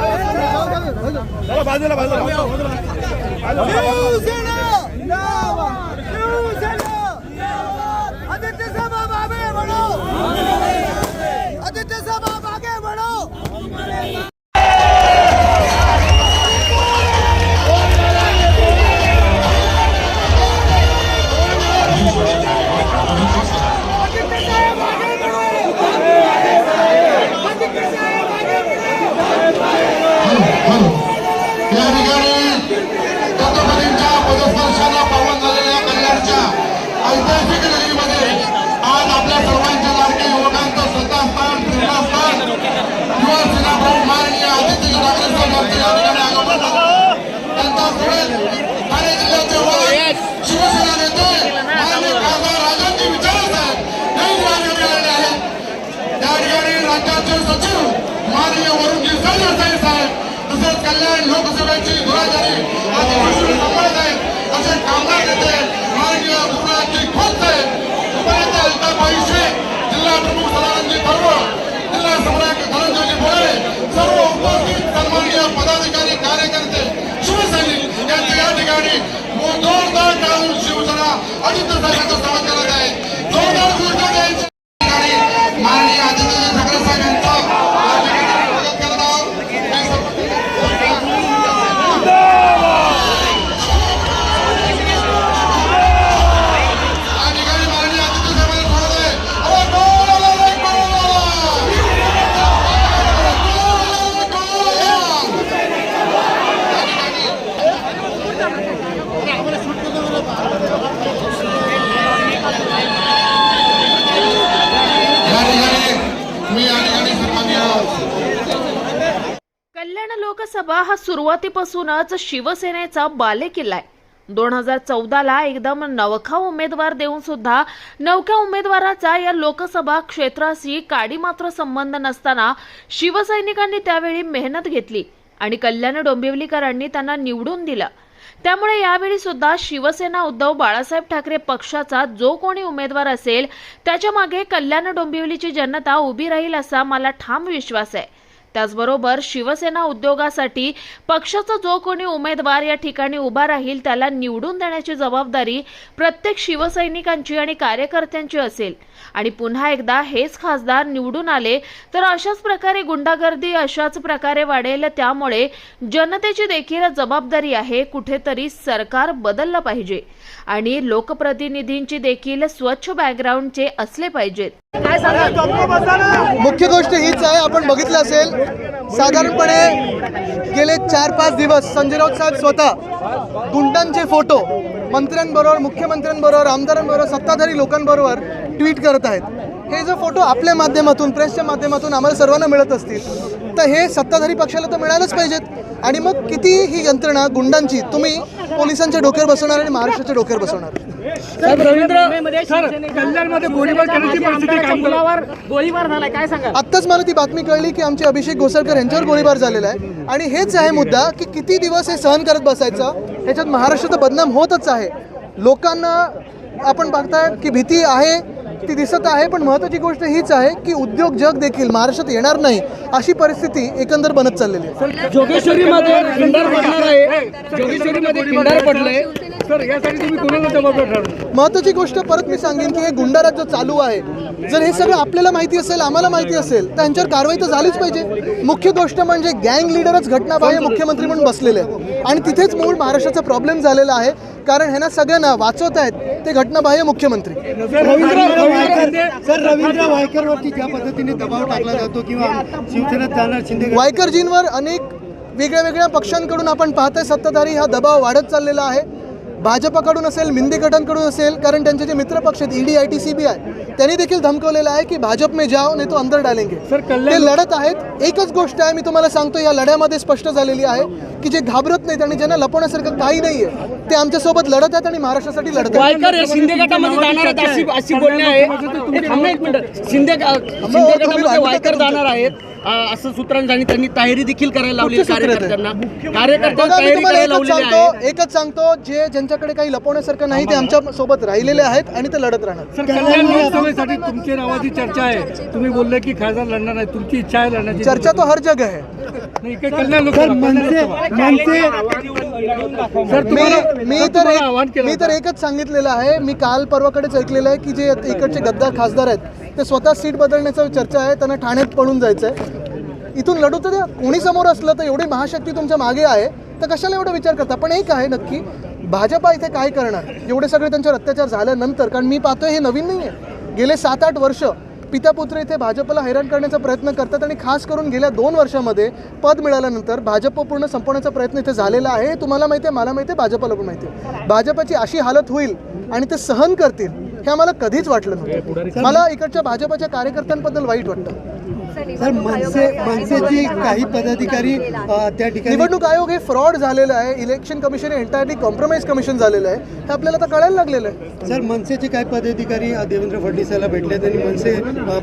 आलं रे कोण आलं बाजूला बाजूला शिवसेना शिवसेना आदित्य साहेब आप आगे बढ़ो ठिकाणी तत्वपदींच्या पदस्पर्शाला पावन झालेल्या कल्याणच्या ऐतिहासिक रॅलीमध्ये आज आपल्या सर्वांच्या लाडके युवकांचं श्रद्धास्थान प्रेरणास्थान. युवा सेना प्रमुख माननीय आदित्य ठाकरे साहेब या ठिकाणी आगमन झालं त्यांचा पुढे ठाणे जिल्ह्याचे वडील शिवसेना नेते माननीय खासदार राजांची विचारच आहेत हे या आहेत. या ठिकाणी राज्याचे सचिव माननीय वरुण गिरसागर साहेब समाज कल्याण लोकसभेची धुराजारी आदिवासी सांभाळत आहेत असे लोकसभा हा सुरुवातीपासूनच शिवसेनेचा बालेकिल्ला आहे. दोन हजार चौदाला एकदम नवखा उमेदवार देऊन सुद्धा नवख्या उमेदवाराचा या लोकसभा क्षेत्राशी काडी मात्र संबंध नसताना शिवसैनिकांनी त्यावेळी मेहनत घेतली आणि कल्याण डोंबिवलीकरांनी त्यांना निवडून दिलं. त्यामुळे यावेळी सुद्धा शिवसेना उद्धव बाळासाहेब ठाकरे पक्षाचा जो कोणी उमेदवार असेल त्याच्यामागे कल्याण डोंबिवलीची जनता उभी राहील असा मला ठाम विश्वास आहे. त्याचबरोबर शिवसेना उद्योगासाठी पक्षाचा जो कोणी उमेदवार या ठिकाणी उभा राहील त्याला निवडून देण्याची जबाबदारी प्रत्येक शिवसैनिकांची आणि कार्यकर्त्यांची असेल. आणि पुन्हा एकदा हेच खासदार निवडून आले तर अशाच प्रकारे गुंडागर्दी अशाच प्रकारे वाढेल त्यामुळे जनतेची देखील जबाबदारी आहे कुठेतरी सरकार बदललं पाहिजे. आणि लोकप्रतिनिधींची देखील स्वच्छ बॅकग्राऊंडचे असले पाहिजेत. मुख्य गोष्ट हीच आहे आपण बघितलं असेल साधारणपणे गेले चार पाच दिवस संजय राऊत साहेब स्वतः गुंडांचे फोटो मंत्र्यांबरोबर मुख्यमंत्र्यांबरोबर आमदारांबरोबर सत्ताधारी लोकांबरोबर ट्विट करत आहेत. हे जे फोटो आपल्या माध्यमातून प्रेसच्या माध्यमातून आम्हाला सर्वांना मिळत असतील तर हे सत्ताधारी पक्षाला तर मिळायलाच पाहिजेत. आणि मग किती ही यंत्रणा गुंडांची तुम्ही पोलिसांच्या डोक्यावर बसवणार आणि महाराष्ट्राच्या डोक्यावर बसवणार? आत्ताच मला ती बातमी कळली की आमचे अभिषेक घोसळकर यांच्यावर गोळीबार झालेला आहे. आणि हेच आहे मुद्दा की किती दिवस हे सहन करत बसायचं? ह्याच्यात महाराष्ट्र तर बदनाम होतच आहे. लोकांना आपण बघताय की भीती आहे. ती दिसत आहे पण महत्त्वाची गोष्ट हीच आहे की उद्योग जग देखील महाराष्ट्रात येणार नाही अशी परिस्थिती एकंदर बनत चाललेली आहे. जोगेश्वरीमध्ये खिंडार पडणार आहे. जोगेश्वरीमध्ये पडलंय. सर यासाठी तुम्ही कोणाला जबाबदार ठरवलं महत्वाची गोष्ट परत मी सांगेन की हे गुंडाराज जो चालू आहे जर हे सगळं आपल्याला माहिती असेल आम्हाला माहिती असेल तर यांच्यावर कारवाई तर झालीच पाहिजे. मुख्य गोष्ट म्हणजे गँग लिडरच घटनाबाह्य मुख्यमंत्री म्हणून बसलेले आहेत. आणि तिथेच मूळ महाराष्ट्राचा प्रॉब्लेम झालेला आहे कारण ह्यांना सगळ्यांना वाचवत आहेत ते घटनाबाह्य मुख्यमंत्री. सर रवींद्र वायकरवरती ज्या पद्धतीने दबाव टाकला जातो किंवा शिवसेनेत जाणार शिंदे वायकरजींवर अनेक वेगळ्या वेगळ्या पक्षांकडून आपण पाहतोय सत्ताधारी हा दबाव वाढत चाललेला आहे. भाजपाकडून असेल मिंदे गटांकडून असेल कारण त्यांचे जे मित्रपक्ष आहेत ED I T C B I त्यांनी देखील धमकवलेलं आहे की भाजप में जाओ नाही तो अंदर डालेंगे. सर, ते लढत आहेत. एकच गोष्ट आहे मी तुम्हाला सांगतो या लढ्यामध्ये स्पष्ट झालेली आहे. की जे घाबरत नाहीत आणि ज्यांना लपवण्यासारखं काही नाहीये ते आमच्यासोबत लढत आहेत आणि महाराष्ट्रासाठी लढत आहेत. वायकर हे शिंदे गटामध्ये जाणार आहेत अशी अशी बोलणे आहे. हे थांबा एक मिनिट. शिंदे शिंदे गटामध्ये वायकर जाणार आहेत. अ, असं सूत्रांनी त्यांनी तयारी देखील करायला लावली? कार्यकर्त्यांना. कार्यकर्त्यांना तयारी करायला एकच लावलेली आहे. सांगतो एकच सांगतो जे ज्यांच्याकडे काही लपवण्यासारखं नाही ते आमच्यासोबत राहिलेले आहेत आणि ते लढत राहणार. सर कल्याण लोकसभेसाठी तुमच्या नावाची चर्चा आहे. तुम्ही बोलले की खासदार लढणार नाही. तुमची इच्छा आहे लढण्याची. चर्चा तो हर जगह है नाही इकडे कल्याण लोकसभा. सर मी मी तर एक- मी तर एकच सांगितलेलं आहे मी काल परवाकडेच ऐकलेलं आहे की जे इकडचे गद्दार खासदार आहेत ते स्वतः सीट बदलण्याचा चर्चा आहे त्यांना ठाण्यात पळून जायचं आहे इथून लढू तर द्या. कोणी समोर असलं तर एवढी महाशक्ती तुमच्या मागे आहे तर कशाला एवढा विचार करता? पण एक आहे नक्की भाजपा इथे काय करणार? एवढे सगळे त्यांच्यावर अत्याचार झाल्यानंतर कारण मी पाहतोय हे नवीन नाही आहे गेले सात आठ वर्ष पिता पुत्र इथे भाजपला हैराण करण्याचा प्रयत्न करतात आणि खास करून गेल्या दोन वर्षामध्ये पद मिळाल्यानंतर भाजप पूर्ण संपवण्याचा प्रयत्न इथे झालेला आहे. तुम्हाला माहिती आहे मला माहिती आहे भाजपला पण माहिती आहे. भाजपची अशी हालत होईल आणि ते सहन करतील हे आम्हाला कधीच वाटलं नव्हतं. मला इकडच्या भाजपच्या कार्यकर्त्यांबद्दल वाईट वाटतं. सर मनसे मनसेची काही पदाधिकारी त्या ठिकाणी निवडणूक आयोग हे फ्रॉड झालेलं आहे. इलेक्शन कमिशन हे एंटायरली कॉम्प्रोमाइज कमिशन झालेलं आहे. हे आपल्याला आता कळायला लागलेलं आहे. सर मनसेचे काही पदाधिकारी देवेंद्र फडणवीसाला भेटले आणि मनसे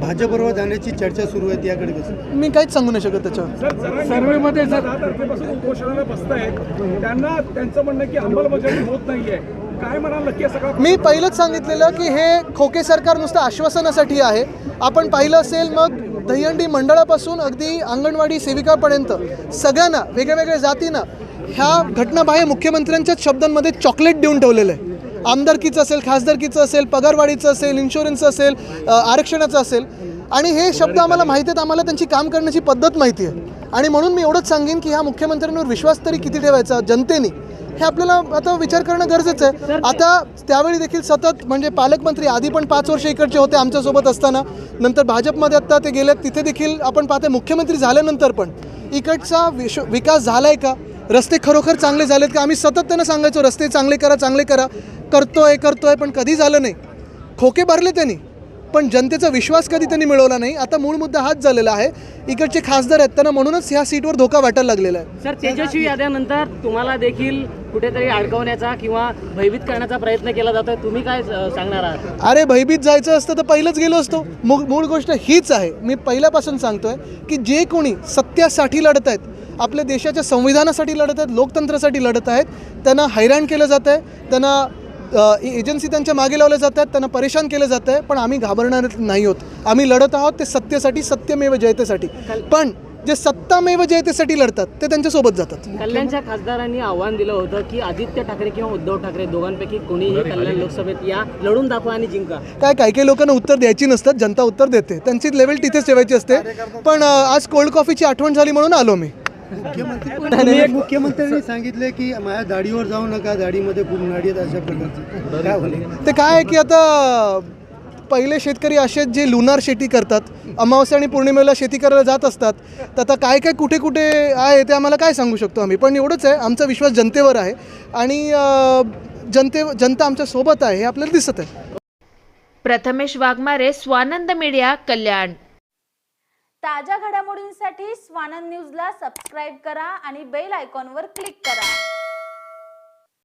भाजपबरोबर जाण्याची चर्चा सुरू आहे याकडे कसं मी काहीच सांगू नाही शकत त्याच्यावर. सर्वेमध्ये दहा तारखेपासून उपोषणाला बसतायत. त्यांना त्यांचं म्हणणं की अंमलबजावणी होत नाहीये. काय म्हणाल मी पहिलंच सांगितलेलं की हे खोके सरकार नुसतं आश्वासनासाठी आहे. आपण पाहिलं असेल मग दहीहंडी मंडळापासून अगदी अंगणवाडी सेविकापर्यंत सगळ्यांना वेगळ्या वेगळ्या जातींना ह्या घटनाबाह्य मुख्यमंत्र्यांच्याच शब्दांमध्ये चॉकलेट देऊन ठेवलेलं आहे. आमदारकीचं असेल खासदारकीचं असेल पगारवाढीचं असेल इन्शुरन्सचं असेल आरक्षणाचं असेल. आणि हे शब्द आम्हाला माहिती आहेत आम्हाला त्यांची काम करण्याची पद्धत माहिती आहे. आणि म्हणून मी एवढंच सांगेन की ह्या मुख्यमंत्र्यांवर विश्वास तरी किती ठेवायचा जनतेने? हे आपल्याला आता विचार करणं गरजेचं आहे. आता त्यावेळी देखील सतत म्हणजे पालकमंत्री आधी पण पाच वर्ष इकडचे होते आमच्यासोबत असताना. नंतर भाजपमध्ये आत्ता ते गेलेत. तिथे देखील आपण पाहते मुख्यमंत्री झाल्यानंतर पण इकडचा विश विकास झाला आहे का? रस्ते खरोखर चांगले झालेत का? आम्ही सतत त्यांना सांगायचो रस्ते चांगले करा चांगले करा. करतोय करतोय पण कधी झालं नाही. खोके भरले त्यांनी पण जनतेचा विश्वास कधी त्यांनी मिळवला नाही. आता मूळ मुद्दा हाच झालेला आहे. इकडचे खासदार आहेत त्यांना म्हणूनच ह्या सीटवर धोका वाटायला लागलेला आहे. सर तेजस्वी याद्यानंतर तुम्हाला देखील कुठेतरी अडकवण्याचा किंवा भयभीत करण्याचा प्रयत्न केला जातोय. तुम्ही काय सांगणार आहात? अरे भयभीत जायचं असतं तर पहिलंच गेलो असतो. मूळ मूळ गोष्ट हीच आहे. मी पहिल्यापासून सांगतोय की जे कोणी सत्यासाठी लढत आहेत आपल्या देशाच्या संविधानासाठी लढत आहेत लोकतंत्रासाठी लढत आहेत त्यांना हैराण केलं जात आहे त्यांना एजन्सी त्यांच्या मागे लावल्या जात आहेत त्यांना परेशान केलं जात आहे पण आम्ही घाबरणार नाही आहोत. आम्ही लढत आहोत ते सत्यासाठी सत्यमेव जयतेसाठी. पण जे सत्तामेव जयतेसाठी लढतात ते त्यांच्यासोबत जातात. कल्याणच्या खासदारांनी आव्हान दिलं होतं की आदित्य ठाकरे किंवा उद्धव ठाकरे दोघांपैकी कोणीही कल्याण लोकसभेत या लढून दाखवा आणि जिंका. काय काही काही लोकांना उत्तर द्यायची नसतात जनता उत्तर देते. त्यांची लेवल तिथेच ठेवायची असते. पण आज कोल्ड कॉफीची आठवण झाली म्हणून आलो मी. मुख्यमंत्री मुख्यमंत्र्यांनी सांगितले की माझ्या दाढीवर जाऊ नका दाढीमध्ये खूप नाडी आहेत अशा प्रकारचे. ते काय आहे की आता पहिले शेतकरी असे जे लुनार शेती करतात अमावस्या आणि पौर्णिमेला शेती करायला जात असतात तर आता काय काय कुठे कुठे आहे ते आम्हाला काय सांगू शकतो आम्ही? पण एवढंच आहे आमचा विश्वास जनतेवर आहे आणि जनते जनता आमच्यासोबत आहे हे आपल्याला दिसत आहे. प्रथमेश वाघमारे स्वानंद मीडिया कल्याण. ताज्या घडामोडींसाठी स्वानंद न्यूजला सबस्क्राईब करा आणि बेल आयकॉनवर क्लिक करा.